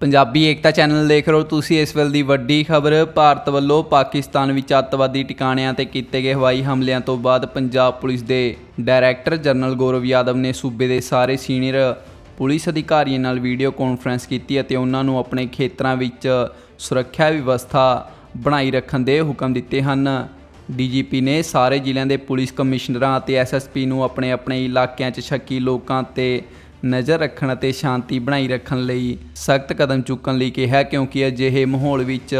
ਪੰਜਾਬੀ ਏਕਤਾ channel ਦੇਖ ਰਹੇ ਹੋ ਤੁਸੀਂ ਇਸ ਵੇਲੇ ਦੀ ਵੱਡੀ ਖਬਰ। ਭਾਰਤ ਵੱਲੋਂ ਪਾਕਿਸਤਾਨ ਵਿੱਚ ਅੱਤਵਾਦੀ ਟਿਕਾਣਿਆਂ ਤੇ ਕੀਤੇ ਗਏ ਹਵਾਈ ਹਮਲਿਆਂ ਤੋਂ ਬਾਅਦ ਪੰਜਾਬ ਪੁਲਿਸ ਦੇ ਡਾਇਰੈਕਟਰ ਜਨਰਲ ਗੌਰਵ ਯਾਦਵ ਨੇ ਸੂਬੇ ਦੇ ਸਾਰੇ ਸੀਨੀਅਰ ਪੁਲਿਸ ਅਧਿਕਾਰੀਆਂ ਨਾਲ ਵੀਡੀਓ ਕਾਨਫਰੰਸ ਕੀਤੀ ਅਤੇ ਉਹਨਾਂ ਨੂੰ ਆਪਣੇ ਖੇਤਰਾਂ ਵਿੱਚ ਸੁਰੱਖਿਆ ਵਿਵਸਥਾ ਬਣਾਈ ਰੱਖਣ ਦੇ ਹੁਕਮ ਦਿੱਤੇ ਹਨ। ਡੀਜੀਪੀ ਨੇ ਸਾਰੇ ਜ਼ਿਲ੍ਹਿਆਂ ਦੇ ਪੁਲਿਸ ਕਮਿਸ਼ਨਰਾਂ ਅਤੇ ਐਸਐਸਪੀ ਨੂੰ ਆਪਣੇ ਆਪਣੇ ਇਲਾਕਿਆਂ 'ਚ ਸ਼ੱਕੀ ਲੋਕਾਂ ਤੇ ਨਜ਼ਰ ਰੱਖਣ ਅਤੇ ਸ਼ਾਂਤੀ ਬਣਾਈ ਰੱਖਣ ਲਈ ਸਖਤ ਕਦਮ ਚੁੱਕਣ ਲਈ ਕਿਹਾ, ਕਿਉਂਕਿ ਅਜਿਹੇ ਮਾਹੌਲ ਵਿੱਚ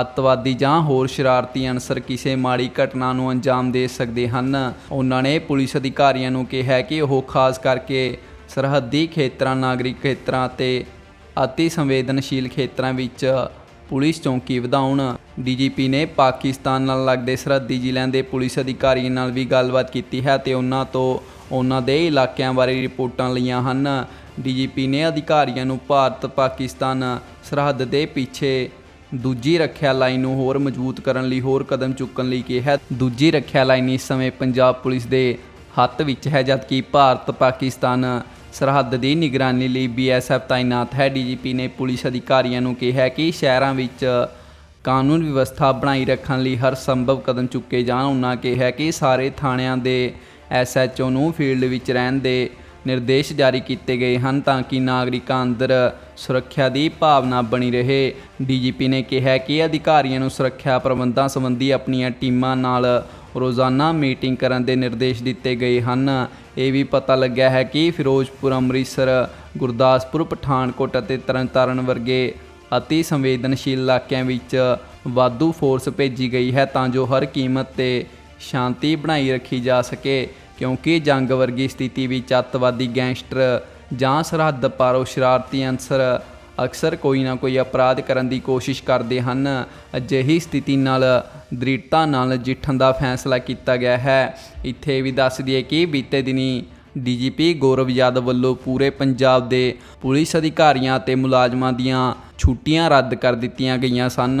ਅੱਤਵਾਦੀ ਜਾਂ ਹੋਰ ਸ਼ਰਾਰਤੀ ਅਨਸਰ ਕਿਸੇ ਮਾੜੀ ਘਟਨਾ ਨੂੰ ਅੰਜਾਮ ਦੇ ਸਕਦੇ ਹਨ। ਉਹਨਾਂ ਨੇ ਪੁਲਿਸ ਅਧਿਕਾਰੀਆਂ ਨੂੰ ਕਿਹਾ ਕਿ ਉਹ ਖਾਸ ਕਰਕੇ ਸਰਹੱਦੀ ਖੇਤਰਾਂ, ਨਾਗਰਿਕ ਖੇਤਰਾਂ ਅਤੇ ਅਤੀ ਸੰਵੇਦਨਸ਼ੀਲ ਖੇਤਰਾਂ ਵਿੱਚ ਪੁਲਿਸ ਚੌਂਕੀ ਵਧਾਉਣ। ਡੀਜੀਪੀ ਨੇ ਪਾਕਿਸਤਾਨ ਨਾਲ ਲੱਗਦੇ ਸਰਹੱਦੀ ਜ਼ਿਲ੍ਹਿਆਂ ਦੇ ਪੁਲਿਸ ਅਧਿਕਾਰੀਆਂ ਨਾਲ ਵੀ ਗੱਲਬਾਤ ਕੀਤੀ ਹੈ ਤੇ ਉਹਨਾਂ ਤੋਂ ਉਹਨਾਂ ਦੇ ਇਲਾਕਿਆਂ ਬਾਰੇ ਰਿਪੋਰਟਾਂ ਲਈਆਂ ਹਨ। ਡੀਜੀਪੀ ਨੇ ਅਧਿਕਾਰੀਆਂ ਨੂੰ ਭਾਰਤ, ਪਾਕਿਸਤਾਨ ਸਰਹੱਦ ਦੇ ਪਿੱਛੇ ਦੂਜੀ ਰੱਖਿਆ ਲਾਈਨ ਨੂੰ ਹੋਰ ਮਜ਼ਬੂਤ ਕਰਨ ਲਈ ਹੋਰ ਕਦਮ ਚੁੱਕਣ ਲਈ ਕਿਹਾ। ਦੂਜੀ ਰੱਖਿਆ ਲਾਈਨ ਇਸ ਸਮੇਂ ਪੰਜਾਬ ਪੁਲਿਸ ਦੇ ਹੱਥ ਵਿੱਚ ਹੈ, ਜਦਕਿ ਭਾਰਤ, ਪਾਕਿਸਤਾਨ ਸਰਹੱਦ ਦੀ ਨਿਗਰਾਨੀ ਲਈ ਬੀਐਸਐਫ ਤਾਇਨਾਤ ਹੈ। ਡੀਜੀਪੀ ਨੇ ਪੁਲਿਸ ਅਧਿਕਾਰੀਆਂ ਨੂੰ ਕਿਹਾ ਕਿ ਸ਼ਹਿਰਾਂ ਵਿੱਚ ਕਾਨੂੰਨ ਵਿਵਸਥਾ ਬਣਾਈ ਰੱਖਣ ਲਈ ਹਰ ਸੰਭਵ ਕਦਮ ਚੁੱਕੇ ਜਾਣ। ਉਹਨਾਂ ਕਿਹਾ ਕਿ ਸਾਰੇ ਥਾਣਿਆਂ ਦੇ ਐਸਐਚਓ ਨੂੰ ਫੀਲਡ ਵਿੱਚ ਰਹਿਣ ਦੇ ਨਿਰਦੇਸ਼ ਜਾਰੀ ਕੀਤੇ ਗਏ ਹਨ ਤਾਂ ਕਿ ਨਾਗਰਿਕਾਂ ਅੰਦਰ ਸੁਰੱਖਿਆ ਦੀ ਭਾਵਨਾ ਬਣੀ ਰਹੇ। ਡੀਜੀਪੀ ਨੇ ਕਿਹਾ ਕਿ ਅਧਿਕਾਰੀਆਂ ਨੂੰ ਸੁਰੱਖਿਆ ਪ੍ਰਬੰਧਾਂ ਸੰਬੰਧੀ ਆਪਣੀਆਂ ਟੀਮਾਂ ਨਾਲ ਰੋਜ਼ਾਨਾ ਮੀਟਿੰਗ ਕਰਨ ਦੇ ਨਿਰਦੇਸ਼ ਦਿੱਤੇ ਗਏ ਹਨ। ਇਹ ਵੀ ਪਤਾ ਲੱਗਿਆ ਹੈ ਕਿ ਫਿਰੋਜ਼ਪੁਰ, ਅੰਮ੍ਰਿਤਸਰ, ਗੁਰਦਾਸਪੁਰ, ਪਠਾਨਕੋਟ ਅਤੇ ਤਰਨਤਾਰਨ ਵਰਗੇ ਅਤੀ ਸੰਵੇਦਨਸ਼ੀਲ ਇਲਾਕਿਆਂ ਵਿੱਚ ਵਾਧੂ ਫੋਰਸ ਭੇਜੀ ਗਈ ਹੈ ਤਾਂ ਜੋ ਹਰ ਕੀਮਤ ਤੇ ਸ਼ਾਂਤੀ ਬਣਾਈ ਰੱਖੀ ਜਾ ਸਕੇ, ਕਿਉਂਕਿ ਜੰਗ ਵਰਗੀ ਸਥਿਤੀ ਵਿੱਚ ਅੱਤਵਾਦੀ ਗੈਂਗਸਟਰ ਜਾਂ ਸਰਹੱਦ ਪਾਰੋ ਸ਼ਰਾਰਤੀ ਅਨਸਰ ਅਕਸਰ ਕੋਈ ਨਾ ਕੋਈ ਅਪਰਾਧ ਕਰਨ ਦੀ ਕੋਸ਼ਿਸ਼ ਕਰਦੇ ਹਨ। ਅਜਿਹੀ ਸਥਿਤੀ ਨਾਲ ਦ੍ਰਿੜਤਾ ਨਾਲ ਨਜਿੱਠਣ ਦਾ ਫੈਸਲਾ ਕੀਤਾ ਗਿਆ ਹੈ। ਇੱਥੇ ਵੀ ਦੱਸ ਦਈਏ ਕਿ ਬੀਤੇ ਦਿਨੀ ਡੀਜੀਪੀ ਗੌਰਵ ਯਾਦਵ ਵੱਲੋਂ ਪੂਰੇ ਪੰਜਾਬ ਦੇ ਪੁਲਿਸ ਅਧਿਕਾਰੀਆਂ ਅਤੇ ਮੁਲਾਜ਼ਮਾਂ ਦੀਆਂ ਛੁੱਟੀਆਂ ਰੱਦ ਕਰ ਦਿੱਤੀਆਂ ਗਈਆਂ ਸਨ।